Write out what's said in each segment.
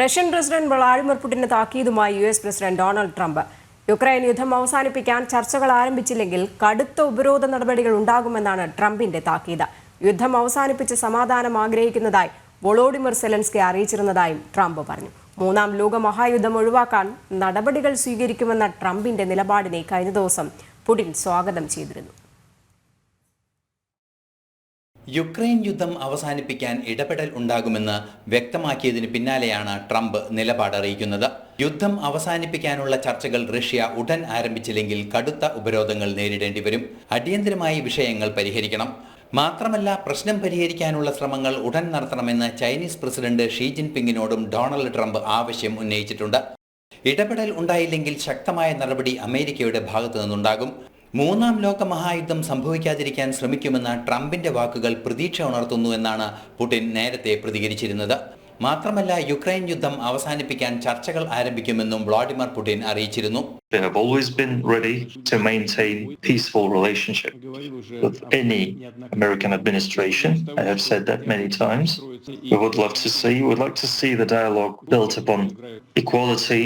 Russian president Vladimir പുടിന് താക്കീതുമായി U S president Donald Trump. Ukraine യുദ്ധം അവസാനിപ്പിക്കാൻ ചർച്ചകൾ ആരംഭിച്ചില്ലെങ്കിൽ കടുത്ത ഉപരോധ നടപടികൾ ഉണ്ടാകുമെന്നാണ് ട്രംപിന്റെ താക്കീത്. യുദ്ധം അവസാനിപ്പിച്ച് സമാധാനം ആഗ്രഹിക്കുന്നതായി വൊളോഡിമിർ സെലൻസ്കി അറിയിച്ചിരുന്നതായും ട്രംപ് പറഞ്ഞു. മൂന്നാം ലോക മഹായുദ്ധം ഒഴിവാക്കാൻ നടപടികൾ സ്വീകരിക്കുമെന്ന ട്രംപിന്റെ നിലപാടിനെ കഴിഞ്ഞ ദിവസം പുടിൻ സ്വാഗതം ചെയ്തിരുന്നു. യുക്രൈൻ യുദ്ധം അവസാനിപ്പിക്കാൻ ഇടപെടൽ ഉണ്ടാകുമെന്ന് വ്യക്തമാക്കിയതിന് പിന്നാലെയാണ് ട്രംപ് നിലപാട് അറിയിക്കുന്നത്. യുദ്ധം അവസാനിപ്പിക്കാനുള്ള ചർച്ചകൾ റഷ്യ ഉടൻ ആരംഭിച്ചില്ലെങ്കിൽ കടുത്ത ഉപരോധങ്ങൾ നേരിടേണ്ടി വരും. അടിയന്തരമായി വിഷയങ്ങൾ പരിഹരിക്കണം. മാത്രമല്ല പ്രശ്നം പരിഹരിക്കാനുള്ള ശ്രമങ്ങൾ ഉടൻ നടത്തണമെന്ന് ചൈനീസ് പ്രസിഡന്റ് ഷീ ജിൻപിങ്ങിനോടും ഡൊണാൾഡ് ട്രംപ് ആവശ്യം ഉന്നയിച്ചിട്ടുണ്ട്. ഇടപെടൽ ഉണ്ടായില്ലെങ്കിൽ ശക്തമായ നടപടി അമേരിക്കയുടെ ഭാഗത്തു നിന്നുണ്ടാകും മൂന്നാം ലോക മഹായുദ്ധം സംഭവിക്കാതിരിക്കാൻ ശ്രമിക്കുമെന്ന ട്രംപിന്റെ വാക്കുകൾ പ്രതീക്ഷ ഉണർത്തുന്നു എന്നാണ് പുടിൻ നേരത്തെ പ്രതികരിച്ചിരുന്നത്. മാത്രമല്ല യുക്രൈൻ യുദ്ധം അവസാനിപ്പിക്കാൻ ചർച്ചകൾ ആരംഭിക്കുമെന്നും വ്ളാഡിമിർ പുടിൻ അറിയിച്ചിരുന്നു They have always been ready to maintain peaceful relationship with any American administration. I have said that many times. We would love to see, we would like to see the dialogue built upon equality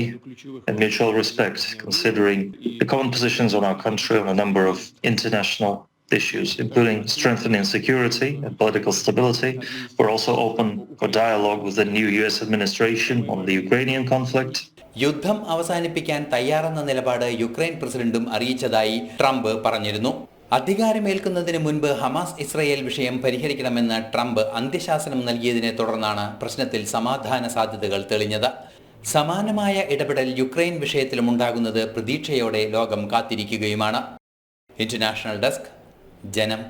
and mutual respect, considering the common positions on our country on a number of international issues, including strengthening security and political stability. We're also open for dialogue with the new US administration on the Ukrainian conflict. യുദ്ധം അവസാനിപ്പിക്കാൻ തയ്യാറെന്ന നിലപാട് Ukraine പ്രസിഡന്റും അറിയിച്ചതായി Trump പറഞ്ഞിരുന്നു അധികാരമേൽക്കുന്നതിന് മുൻപ് Hamas Israel വിഷയം പരിഹരിക്കണമെന്ന് Trump അന്ത്യശാസനം നൽകിയതിനെ തുടർന്നാണ് പ്രശ്നത്തിൽ സമാധാന സാധ്യതകൾ തെളിഞ്ഞത് സമാനമായ ഇടപെടൽ യുക്രൈൻ വിഷയത്തിലും ഉണ്ടാകുന്നത് പ്രതീക്ഷയോടെ ലോകം കാത്തിരിക്കുകയുമാണ് ഇന്റർനാഷണൽ ഡെസ്ക് ജനം.